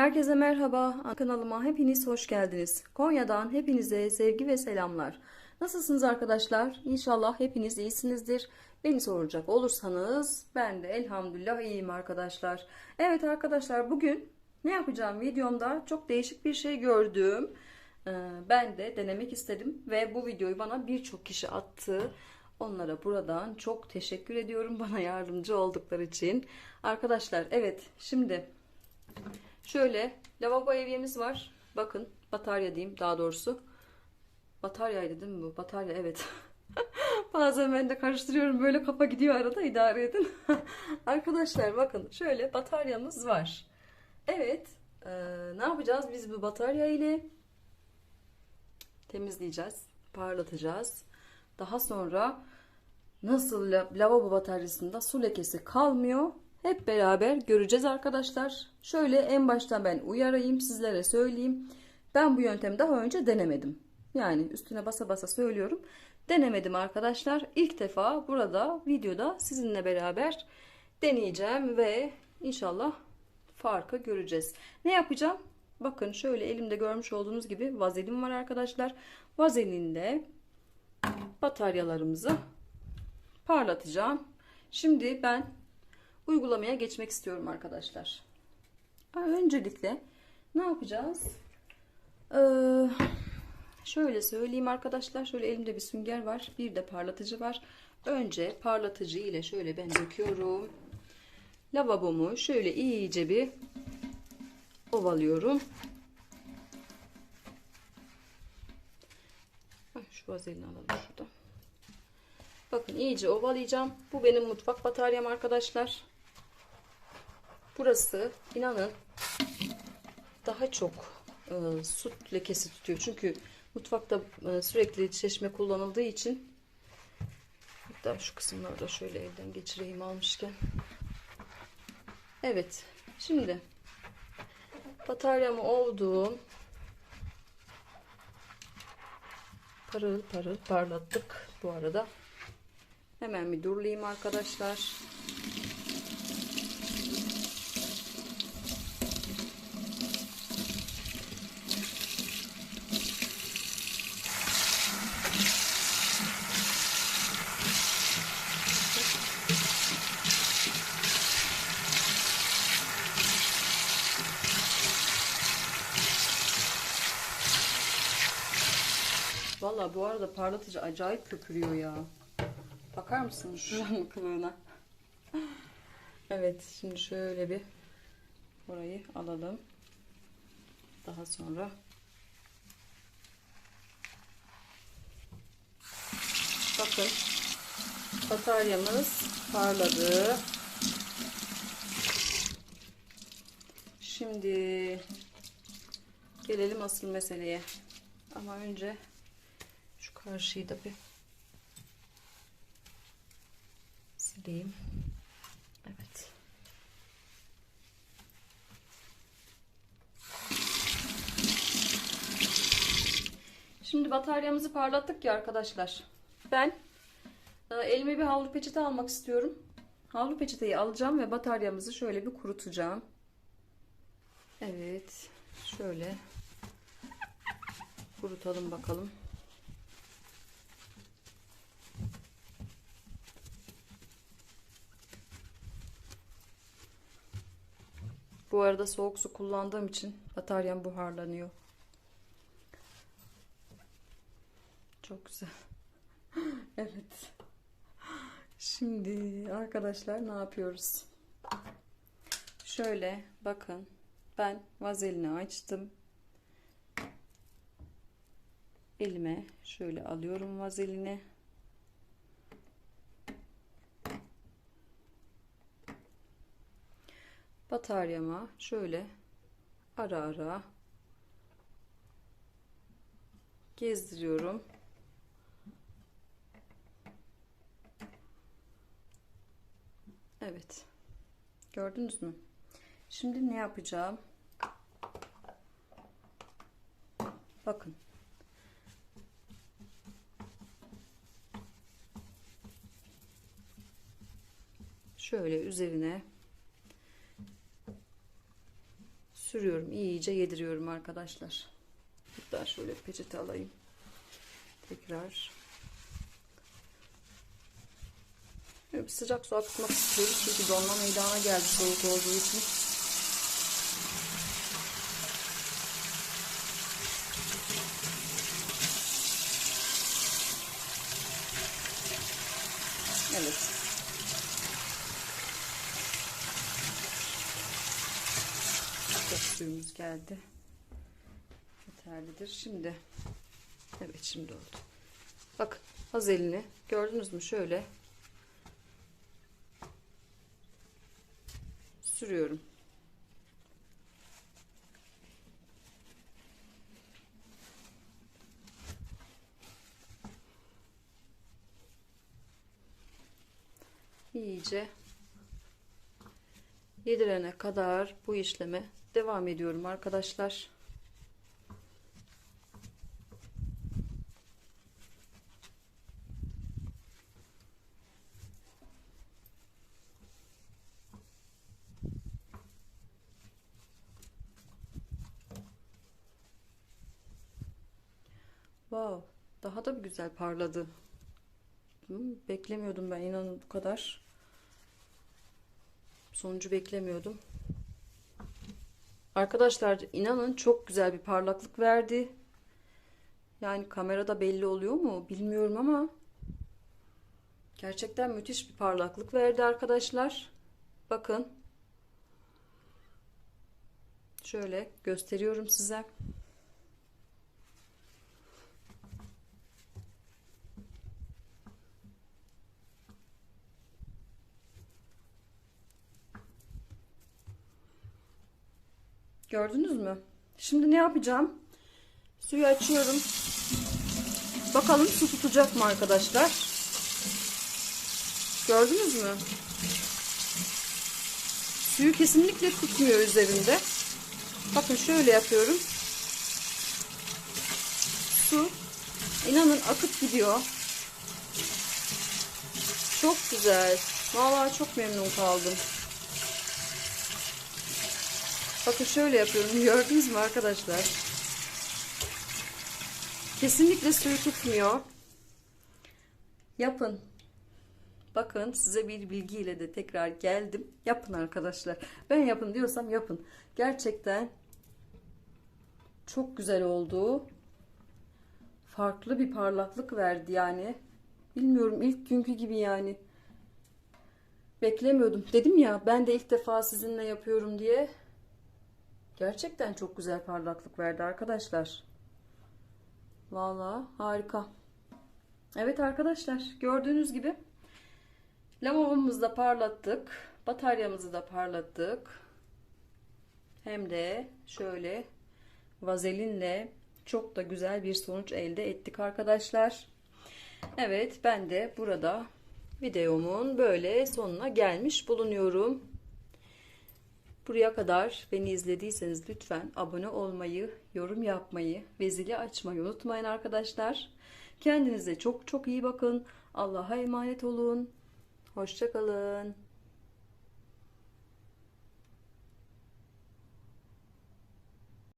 Herkese merhaba. Kanalıma hepiniz hoş geldiniz. Konya'dan hepinize sevgi ve selamlar. Nasılsınız arkadaşlar? İnşallah hepiniz iyisinizdir. Beni soracak olursanız ben de elhamdülillah iyiyim arkadaşlar. Evet arkadaşlar bugün ne yapacağım videomda çok değişik bir şey gördüm. Ee, Ben de denemek istedim ve bu videoyu bana birçok kişi attı. Onlara buradan çok teşekkür ediyorum bana yardımcı oldukları için. Arkadaşlar evet şimdi Şöyle lavabo evyemiz var. Bakın batarya diyeyim daha doğrusu. Bataryaydı değil mi bu? Batarya evet. Bazen ben de karıştırıyorum. Böyle kafa gidiyor arada idare edin. Arkadaşlar bakın şöyle bataryamız var. Evet. eee, ne yapacağız biz bu batarya ile? Temizleyeceğiz. Parlatacağız. Daha sonra nasıl la- lavabo bataryasında su lekesi kalmıyor hep beraber göreceğiz arkadaşlar. Şöyle en baştan ben uyarayım sizlere söyleyeyim. Ben bu yöntemi daha önce denemedim. Yani üstüne basa basa söylüyorum. Denemedim arkadaşlar. İlk defa burada videoda sizinle beraber deneyeceğim ve inşallah farkı göreceğiz. Ne yapacağım? Bakın şöyle elimde görmüş olduğunuz gibi vazelin var arkadaşlar. Vazelinle bataryalarımızı parlatacağım. Şimdi ben uygulamaya geçmek istiyorum arkadaşlar. Öncelikle ne yapacağız? Ee, şöyle söyleyeyim arkadaşlar. Şöyle elimde bir sünger var. Bir de parlatıcı var. Önce parlatıcı ile şöyle ben döküyorum. Lavabomu şöyle iyice bir ovalıyorum. Şu vazelini alalım şuradan. Bakın iyice ovalayacağım. Bu benim mutfak bataryam arkadaşlar. Burası inanın daha çok e, su lekesi tutuyor. Çünkü mutfakta e, sürekli çeşme kullanıldığı için hatta şu kısımları da şöyle elden geçireyim almışken. Evet. Şimdi bataryamı ovdum. Parıl parıl parlattık bu arada. Hemen bir durlayayım arkadaşlar. Valla bu arada parlatıcı acayip köpürüyor ya. Bakar mısınız şuranın kılığına? Evet şimdi şöyle bir orayı alalım. Daha sonra bakın bataryamız parladı. Şimdi gelelim asıl meseleye. Ama önce karşıyı da bir sileyim. Evet. Şimdi bataryamızı parlattık ya arkadaşlar. Ben e, elime bir havlu peçete almak istiyorum. Havlu peçeteyi alacağım ve bataryamızı şöyle bir kurutacağım. Evet. Şöyle kurutalım bakalım. Bu arada soğuk su kullandığım için bataryam buharlanıyor. Çok güzel. evet. Şimdi arkadaşlar ne yapıyoruz? Şöyle bakın. Ben vazelini açtım. Elime şöyle alıyorum vazelini. Bataryama şöyle ara ara gezdiriyorum. Evet. Gördünüz mü? Şimdi ne yapacağım? Bakın. Şöyle üzerine sürüyorum. iyice yediriyorum arkadaşlar. Hatta şöyle peçete alayım. Tekrar. Bir sıcak su akıtmak istiyoruz. Çünkü donma meydana geldi soğuk olduğu için. Evet. Çok suyumuz geldi. Yeterlidir. Şimdi evet şimdi oldu. Bak az elini gördünüz mü şöyle sürüyorum. iyice yedirene kadar bu işleme devam ediyorum arkadaşlar. Wow, daha da bir güzel parladı. Beklemiyordum ben inanın bu kadar. Sonucu beklemiyordum. Arkadaşlar inanın çok güzel bir parlaklık verdi. Yani kamerada belli oluyor mu bilmiyorum ama gerçekten müthiş bir parlaklık verdi arkadaşlar. Bakın. Şöyle gösteriyorum size. Gördünüz mü? Şimdi ne yapacağım? Suyu açıyorum. Bakalım su tutacak mı arkadaşlar? Gördünüz mü? Suyu kesinlikle tutmuyor üzerinde. Bakın şöyle yapıyorum. Su inanın akıp gidiyor. Çok güzel. Vallahi çok memnun kaldım. Bakın şöyle yapıyorum. Gördünüz mü arkadaşlar? Kesinlikle suyu tutmuyor. Yapın. Bakın size bir bilgiyle de tekrar geldim. Yapın arkadaşlar. Ben yapın diyorsam yapın. Gerçekten çok güzel oldu. Farklı bir parlaklık verdi yani. Bilmiyorum ilk günkü gibi yani. Beklemiyordum. Dedim ya ben de ilk defa sizinle yapıyorum diye. Gerçekten çok güzel parlaklık verdi arkadaşlar. Vallahi harika. Evet arkadaşlar gördüğünüz gibi lavabomuzu da parlattık. Bataryamızı da parlattık. Hem de şöyle vazelinle çok da güzel bir sonuç elde ettik arkadaşlar. Evet ben de burada videomun böyle sonuna gelmiş bulunuyorum. Buraya kadar beni izlediyseniz lütfen abone olmayı, yorum yapmayı ve zili açmayı unutmayın arkadaşlar. Kendinize çok çok iyi bakın. Allah'a emanet olun. Hoşçakalın.